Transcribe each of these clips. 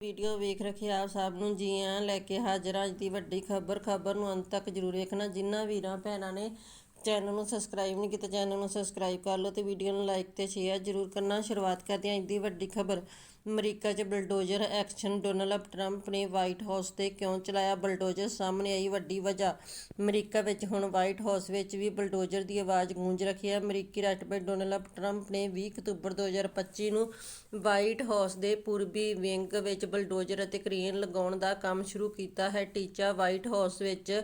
Video ਵੇਖ ਰੱਖੇ ਆਪ ਸਭ ਨੂੰ ਜੀ ਆਇਆਂ ਲੈ ਕੇ ਹਾਜ਼ਰ, ਅੱਜ ਦੀ ਵੱਡੀ ਖਬਰ ਖਬਰ ਨੂੰ ਅੰਤ ਤੱਕ ਜਰੂਰ ਵੇਖਣਾ, ਜਿਨ੍ਹਾਂ ਵੀਰਾਂ, ਭੈਣਾਂ ਨੇ ਚੈਨਲ ਨੂੰ ਸਬਸਕ੍ਰਾਈਬ ਨਹੀਂ ਕੀਤਾ ਚੈਨਲ ਨੂੰ ਸਬਸਕ੍ਰਾਈਬ ਕਰ ਲਓ ਤੇ ਵੀਡੀਓ ਨੂੰ ਲਾਈਕ ਤੇ ਸ਼ੇਅਰ ਜਰੂਰ ਕਰਨਾ। ਸ਼ੁਰੂਆਤ ਕਰਦੇ ਹਾਂ ਅੱਜ ਦੀ ਵੱਡੀ ਖਬਰ। ਅਮਰੀਕਾ 'ਚ ਬਲਡੋਜ਼ਰ ਐਕਸ਼ਨ ਡੋਨਲਡ ਟਰੰਪ ਨੇ ਵਾਈਟ ਹਾਊਸ ਤੇ ਕਿਉਂ ਚਲਾਇਆ ਬਲਡੋਜ਼ਰ ਸਾਹਮਣੇ ਆਈ ਵੱਡੀ ਵਜ੍ਹਾ। ਅਮਰੀਕਾ ਵਿੱਚ ਹੁਣ ਵਾਈਟ ਹਾਊਸ ਵਿੱਚ ਵੀ ਬਲਡੋਜ਼ਰ ਦੀ ਆਵਾਜ਼ ਗੂੰਜ ਰਹੀ ਹੈ। ਅਮਰੀਕੀ ਰਾਸ਼ਟਰਪਤੀ ਡੋਨਲਡ ਟਰੰਪ ਨੇ 20 ਅਕਤੂਬਰ 2025 ਨੂੰ ਵਾਈਟ ਹਾਊਸ ਦੇ ਪੂਰਬੀ ਵਿੰਗ ਵਿੱਚ ਬਲਡੋਜ਼ਰ ਅਤੇ ਕ੍ਰੇਨ ਲਗਾਉਣ ਦਾ ਕੰਮ ਸ਼ੁਰੂ ਕੀਤਾ ਹੈ। ਟੀਚਾ ਵਾਈਟ ਹਾਊਸ ਵਿੱਚ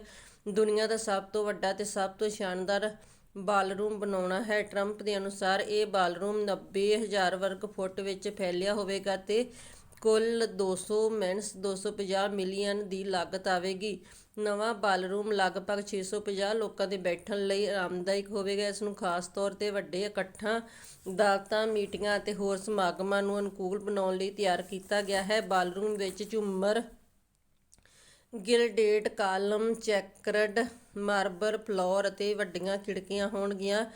ਦੁਨੀਆ ਦਾ ਸਭ ਤੋਂ ਵੱਡਾ ਤੇ ਸਭ ਤੋਂ ਸ਼ਾਨਦਾਰ ਬਾਲਰੂਮ ਬਣਾਉਣਾ ਹੈ। ਟਰੰਪ ਦੇ ਅਨੁਸਾਰ ਇਹ ਬਾਲਰੂਮ 90000 ਵਰਗ ਫੁੱਟ ਵਿੱਚ ਫੈਲਿਆ ਹੋਵੇਗਾ ਤੇ ਕੁੱਲ 200 ਮੈਨਸ 250 ਮਿਲੀਅਨ ਦੀ ਲਾਗਤ ਆਵੇਗੀ। ਨਵਾਂ ਬਾਲਰੂਮ ਲਗਭਗ 650 ਲੋਕਾਂ ਦੇ ਬੈਠਣ ਲਈ ਆਰਾਮਦਾਇਕ ਹੋਵੇਗਾ। ਇਸ ਨੂੰ ਖਾਸ ਤੌਰ ਤੇ ਵੱਡੇ ਇਕੱਠਾਂ ਦਾਵਤਾਂ ਮੀਟਿੰਗਾਂ ਅਤੇ ਹੋਰ ਸਮਾਗਮਾਂ ਨੂੰ ਅਨੁਕੂਲ ਬਣਾਉਣ ਲਈ ਤਿਆਰ ਕੀਤਾ ਗਿਆ ਹੈ। ਬਾਲਰੂਮ ਵਿੱਚ ਝੂਮਰ ਗਿਲਡੇਟ ਕਾਲਮ, ਚੈਕਰਡ, ਮਾਰਬਰ, ਫਲੋਰ ਅਤੇ ਵੱਡੀਆਂ ਖਿੜਕੀਆਂ ਹੋਣਗੀਆਂ।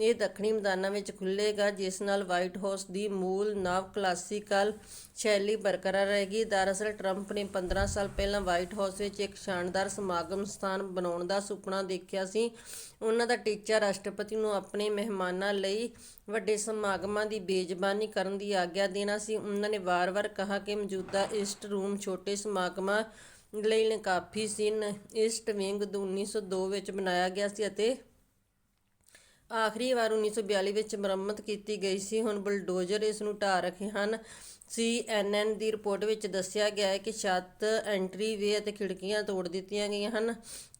ਇਹ ਦੱਖਣੀ ਮੈਦਾਨਾਂ ਵਿੱਚ ਖੁੱਲੇਗਾ ਜਿਸ ਨਾਲ ਵਾਈਟ ਹਾਊਸ ਦੀ ਮੂਲ ਨਵ ਕਲਾਸੀਕਲ ਸ਼ੈਲੀ ਬਰਕਰਾਰ ਰਹੇਗੀ। ਦਰਅਸਲ, ਟਰੰਪ ਨੇ 15 ਸਾਲ ਪਹਿਲਾਂ ਵਾਈਟ ਹਾਊਸ ਵਿੱਚ ਇੱਕ ਸ਼ਾਨਦਾਰ ਸਮਾਗਮ ਸਥਾਨ ਬਣਾਉਣ ਦਾ ਸੁਪਨਾ ਦੇਖਿਆ ਸੀ। ਉਹਨਾਂ ਦਾ ਟੀਚਾ ਰਾਸ਼ਟਰਪਤੀ ਨੂੰ ਆਪਣੇ ਮਹਿਮਾਨਾਂ ਲਈ ਵੱਡੇ ਸਮਾਗਮਾਂ ਦੀ ਬੇਜ਼ਬਾਨੀ ਕਰਨ ਦੀ ਆਗਿਆ ਦੇਣਾ ਸੀ। ਉਹਨਾਂ ਨੇ ਵਾਰ-ਵਾਰ ਕਿਹਾ ਕਿ ਮੌਜੂਦਾ ਇਸਟ ਰੂਮ ਛੋਟੇ ਸਮਾਗਮਾਂ ਲਈ ਕਾਫੀ ਸੀ ਇਸਟ ਵਿੰਗ 1902 ਵਿੱਚ ਬਣਾਇਆ ਗਿਆ ਸੀ ਅਤੇ ਆਖਰੀ ਵਾਰ 1942 ਵਿੱਚ ਮੁਰੰਮਤ ਕੀਤੀ ਗਈ ਸੀ। ਹੁਣ ਬੁਲਡੋਜ਼ਰ ਇਸ ਨੂੰ ਢਾਹ ਰਹੇ ਹਨ। CNN ਦੀ ਰਿਪੋਰਟ ਵਿੱਚ ਦੱਸਿਆ ਗਿਆ ਹੈ ਕਿ ਛੱਤ, ਐਂਟਰੀ ਵੇ ਅਤੇ ਖਿੜਕੀਆਂ ਤੋੜ ਦਿੱਤੀਆਂ ਗਈਆਂ ਹਨ।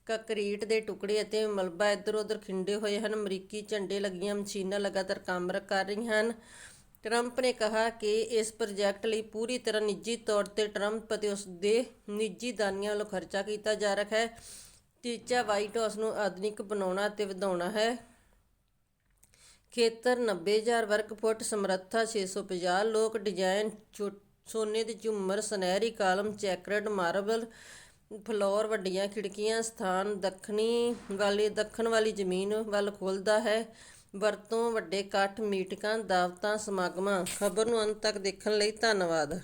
ਕੰਕਰੀਟ ਦੇ ਟੁਕੜੇ ਅਤੇ ਮਲਬਾ ਇੱਧਰ-ਉੱਧਰ ਖਿੰਡੇ ਹੋਏ ਹਨ। ਅਮਰੀਕੀ ਝੰਡੇ ਲੱਗੀਆਂ ਮਸ਼ੀਨਾਂ ਲਗਾਤਾਰ ਕੰਮ ਕਰ ਰਹੀਆਂ ਹਨ। ਟਰੰਪ ਨੇ ਕਿਹਾ ਕਿ ਇਸ ਪ੍ਰੋਜੈਕਟ ਲਈ ਪੂਰੀ ਤਰ੍ਹਾਂ ਨਿੱਜੀ ਤੌਰ ਤੇ ਟਰੰਪ ਅਤੇ ਉਸ ਦੇ ਨਿੱਜੀ ਦਾਨੀਆਂ ਵੱਲੋਂ ਖਰਚਾ ਕੀਤਾ ਜਾ ਰਿਹਾ ਹੈ। ਟੀਚਾ ਵਾਈਟ ਹਾਊਸ ਨੂੰ ਆਧੁਨਿਕ ਬਣਾਉਣਾ ਅਤੇ ਵਧਾਉਣਾ ਹੈ। ਖੇਤਰ 90000 ਵਰਗ ਫੁੱਟ ਸਮਰੱਥਾ 650 ਲੋਕ, ਡਿਜ਼ਾਈਨ ਸੋਨੇ ਦੇ ਝੁੰਮਰ, ਸੁਨਹਿਰੀ ਕਾਲਮ, ਚੈਕਰਡ, ਮਾਰਬਲ, ਫਲੋਰ, ਵੱਡੀਆਂ ਖਿੜਕੀਆਂ, ਸਥਾਨ, ਦੱਖਣੀ ਵਾਲੀ, ਦੱਖਣ ਵਾਲੀ ਜ਼ਮੀਨ ਵੱਲ ਖੁੱਲਦਾ ਹੈ। ਵਰਤੋਂ ਵੱਡੇ ਇਕੱਠ ਮੀਟਿੰਗਾਂ ਦਾਵਤਾਂ ਸਮਾਗਮਾਂ ਖਬਰ ਨੂੰ ਅੰਤ ਤੱਕ ਦੇਖਣ ਲਈ ਧੰਨਵਾਦ।